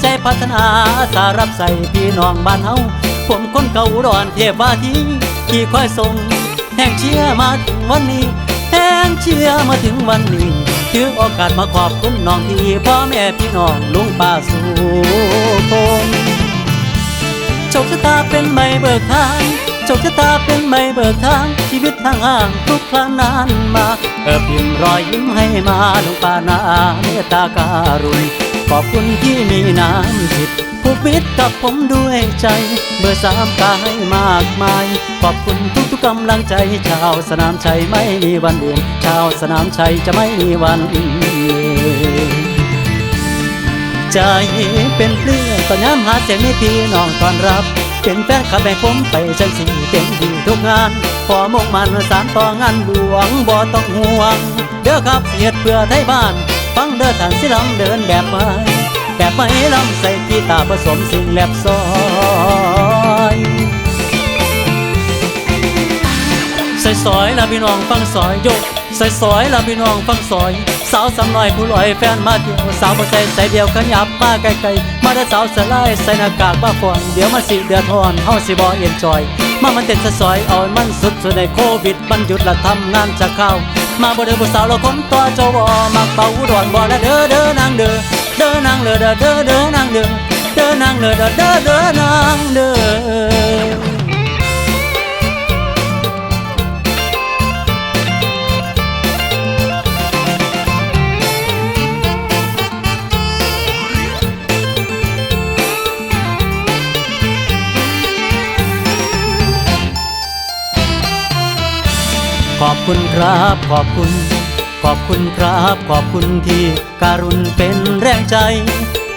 ใจพัฒนาสารับใส่พี่น้องบ้านเฮาผมคนเก่าอุดอนเทพวาทีที่คอยส่งแห่งเชียมาถึงวันนี้แห้งเชื่อมาถึงวันนี้ถือโอกาสมาขอบคุณน้องที่พ่อแม่พี่น้องลุงป้าสู่คนโชคชะตาเป็นไม่เบิกทางโชคชะตาเป็นไม่เบิกทางชีวิตทางห่างทุกครั้งนานมาเออพิมรอยยิ้มให้มาลุงป้านาเมตตาการุณ ขอบคุณที่มีน้ำจิตผูกมิตรกับผมด้วยใจ เบอร์สามกายมากมาย ขอบคุณทุกๆกำลังใจ ชาวสนามชัยไม่มีวันเดือนชาวสนามชัยจะไม่มีวันใจเป็นเปลื่อนตอนย้ำหาเสียงในพี่น้องตอนรับ เป็นแฟนขับแบ่งผมไปจังสีเต็มที่ทุกงานพอมุ่งมันสารต่องานหลวงบ่ต้องห่วง เด้อครับเสียดเพื่อไทยบ้าน ฟังเด้อท่านสิลำเดินแบบไม้แบบไม้ลำใส่กีตาผสมสิ่งแลบซอยใส่ซอยละพี่น้องฟังซอยยกใส่ซอยละพี่น้องฟังซอย สาวสำน้อยผู้ลอยแฟนมาเที่ยวสาวบ่ใส่ใส่เดียวขยับมาไกลๆมาได้อสาวสลายใส่หน้ากากมาฝอนเดี๋ยวมาสิเดือดร้อนเฮาสิบ่เอ็นจอย มามันเต้นสะซอยเอามันสุดสุดในโควิดมันหยุดละทำงานจะเข้า มาบ่เด้อผู้สาวเราคนตัวเจ้าบ่มักเป่าอุดรบ่ละเด้อเด้อนางเด้อเด้อนางเด้อเด้อเด้อนางเด้อเด้อนางเด้อเด้อเด้อเด้อนางเด้อ ขอบคุณครับ ขอบคุณ ขอบคุณครับ ขอบคุณที่การุณเป็นแรงใจ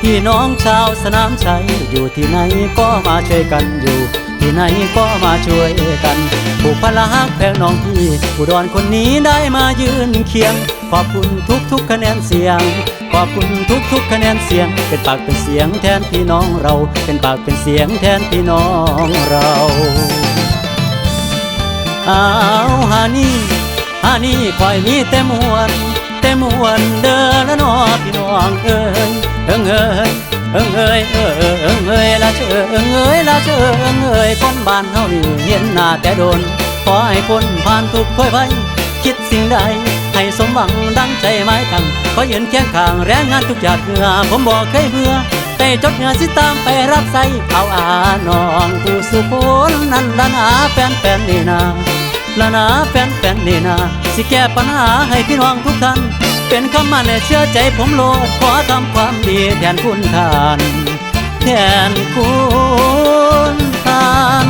พี่น้องชาวสนามชัยอยู่ที่ไหนก็มาช่วยกันอยู่ ที่ไหนก็มาช่วยกันผูกพลักแพงน้องพี่อุดรคนนี้ได้มายืนเคียง ขอบคุณทุกๆคะแนนเสียง ขอบคุณทุกๆคะแนนเสียง เป็นปากเป็นเสียงแทนพี่น้องเรา เป็นปากเป็นเสียงแทนพี่น้องเรา อ้านี่ฮานี่คอยมีแต่มวนแต่มวนเด้อละน้อพี่น้องเอ้ยเอิงเอ้ยเอิงเอ้ยเอิงเอิงเอ้ยละเชอเอิงเอ้ยละเชอเอิงเอ้ยคนบ้านเฮานี่เห็นหน้าแต่โดนขอให้พ้นผ่านทุกข์ค่อยไปคิดสิ่งใดให้สมหวังดังใจหมายตั้งขอยืนเคียงข้างแรงงานทุกหยาดเหงื่อผมบอกเคยเบื่อแต่จดเหงื่อสิตามไปรับใส่เอาอาน้องผู้สุพลนั่นละนาแฟนแฟนนี่นา ละนะแฟนแฟนนี่นาสิแก้ปัญหาให้พี่น้องทุกท่าน เป็นคำมันให้เชื่อใจผมโลดขอทำความดีแทนคุณทาน แทนคุณทาน